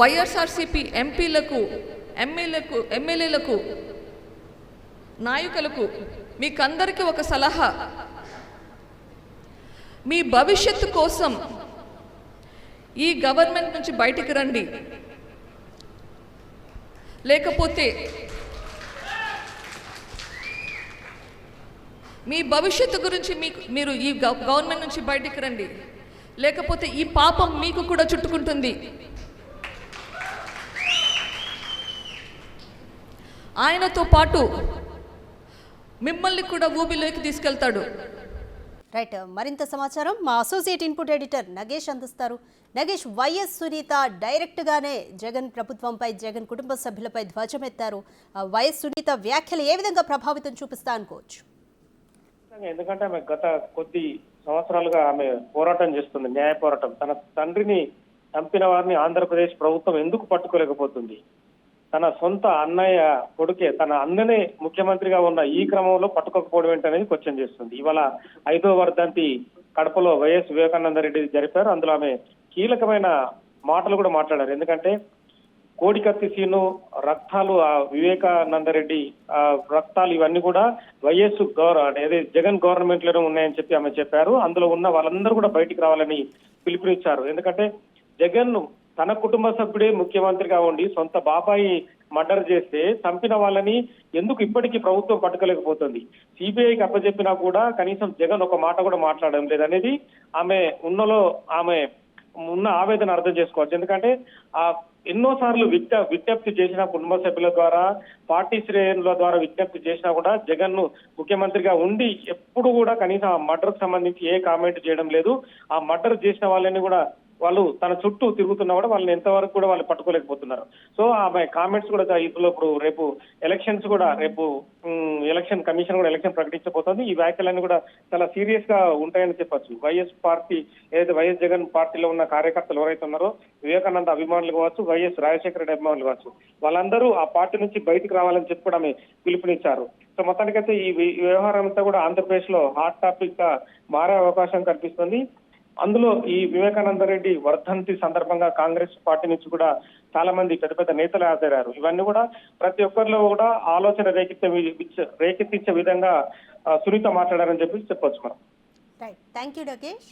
వైఎస్ఆర్సీపీ ఎంపీలకు ఎమ్మెల్యేలకు ఎమ్మెల్యేలకు నాయకులకు మీకందరికీ ఒక సలహా. మీ భవిష్యత్తు కోసం ఈ గవర్నమెంట్ నుంచి బయటికి రండి. లేకపోతే మీ భవిష్యత్తు గురించి మీకు మీరు ఈ గవర్నమెంట్ నుంచి బయటికి రండి. లేకపోతే ఈ పాపం మీకు కూడా చుట్టుకుంటుంది. ఆయనతో పాటు మిమ్మల్ని కూడా ఊబిలోకి తీసుకెళ్తాడు. రైట్ మరింత సమాచారం మా అసోసియేట్ ఇన్పుట్ ఎడిటర్ నగేష్ అందిస్తారు. నగేష్ వైఎస్ సునీత డైరెక్ట్గానే జగన్ ప్రభుత్వంపై జగన్ కుటుంబ సభ్యులపై ధ్వజమెత్తారు. ఆ వైఎస్ సునీత వ్యాఖ్యలు ఏ విధంగా ప్రభావితం చూపిస్తా అనుకోవచ్చు. ఎందుకంటే ఆమె గత కొద్ది సంవత్సరాలుగా ఆమె పోరాటం చేస్తుంది న్యాయ పోరాటం. తన తండ్రిని చంపిన వారిని ఆంధ్రప్రదేశ్ ప్రభుత్వం ఎందుకు పట్టుకోలేకపోతుంది? తన సొంత అన్నయ్య కొడుకే తన అన్ననే ముఖ్యమంత్రిగా ఉన్న ఈ క్రమంలో పట్టుకోకపోవడం ఏంటనేది క్వశ్చన్ చేస్తుంది. ఇవాళ ఐదో వర్ధంతి కడపలో వైఎస్ వివేకానంద రెడ్డి జరిపారు. అందులో ఆమె కీలకమైన మాటలు కూడా మాట్లాడారు. ఎందుకంటే కోడికత్తి సీను రక్తాలు ఆ వివేకానంద రెడ్డి ఆ రక్తాలు ఇవన్నీ కూడా వైఎస్ గౌరవ అదే జగన్ గవర్నమెంట్లోనే ఉన్నాయని చెప్పి ఆమె చెప్పారు. అందులో ఉన్న వాళ్ళందరూ కూడా బయటికి రావాలని పిలుపునిచ్చారు. ఎందుకంటే జగన్ తన కుటుంబ సభ్యుడే ముఖ్యమంత్రిగా ఉండి సొంత బాబాయి మర్డర్ చేస్తే చంపిన వాళ్ళని ఎందుకు ఇప్పటికీ ప్రభుత్వం పట్టుకోలేకపోతుంది? సిబిఐకి అప్పచెప్పినా కూడా కనీసం జగన్ ఒక మాట కూడా మాట్లాడడం లేదనేది ఆమె ఉన్నలో ఆమె ఉన్న ఆవేదన అర్థం చేసుకోవచ్చు. ఎందుకంటే ఆ ఎన్నో సార్లు విజ్ఞ విజ్ఞప్తి చేసిన కుటుంబ సభ్యుల ద్వారా పార్టీ శ్రేణుల ద్వారా విజ్ఞప్తి చేసినా కూడా జగన్ను ముఖ్యమంత్రిగా ఉండి ఎప్పుడు కూడా కనీసం ఆ మర్డర్ సంబంధించి ఏ కామెంట్ చేయడం లేదు. ఆ మర్డర్ చేసిన వాళ్ళని కూడా వాళ్ళు తన చుట్టూ తిరుగుతున్నా కూడా వాళ్ళని ఎంతవరకు కూడా వాళ్ళు పట్టుకోలేకపోతున్నారు. సో ఆమె కామెంట్స్ కూడా ఇప్పుడు ఇప్పుడు రేపు ఎలక్షన్స్ కూడా రేపు ఎలక్షన్ కమిషన్ కూడా ఎలక్షన్ ప్రకటించబోతోంది. ఈ వ్యాఖ్యలన్నీ కూడా చాలా సీరియస్గా ఉంటాయని చెప్పొచ్చు. వైఎస్ పార్టీ ఏదైతే వైఎస్ జగన్ పార్టీలో ఉన్న కార్యకర్తలు ఎవరైతే ఉన్నారో వివేకానంద అభిమానులు కావచ్చు వైఎస్ రాజశేఖర రెడ్డి అభిమానులు కావచ్చు వాళ్ళందరూ ఆ పార్టీ నుంచి బయటికి రావాలని చెప్పి కూడా ఆమె పిలుపునిచ్చారు. సో మొత్తానికైతే ఈ వ్యవహారం అంతా కూడా ఆంధ్రప్రదేశ్లో హాట్ టాపిక్గా మారే అవకాశం కనిపిస్తుంది అందులో ఈ వివేకానంద రెడ్డి వర్ధంతి సందర్భంగా కాంగ్రెస్ పార్టీ నుంచి కూడా చాలా మంది పెద్ద పెద్ద నేతలు హాజరయ్యారు. ఇవన్నీ కూడా ప్రతి ఒక్కరిలో కూడా ఆలోచన రేకెత్తే రేకెత్తించే విధంగా సునీత మాట్లాడారని చెప్పి చెప్పొచ్చు మనం. Thank you Nagesh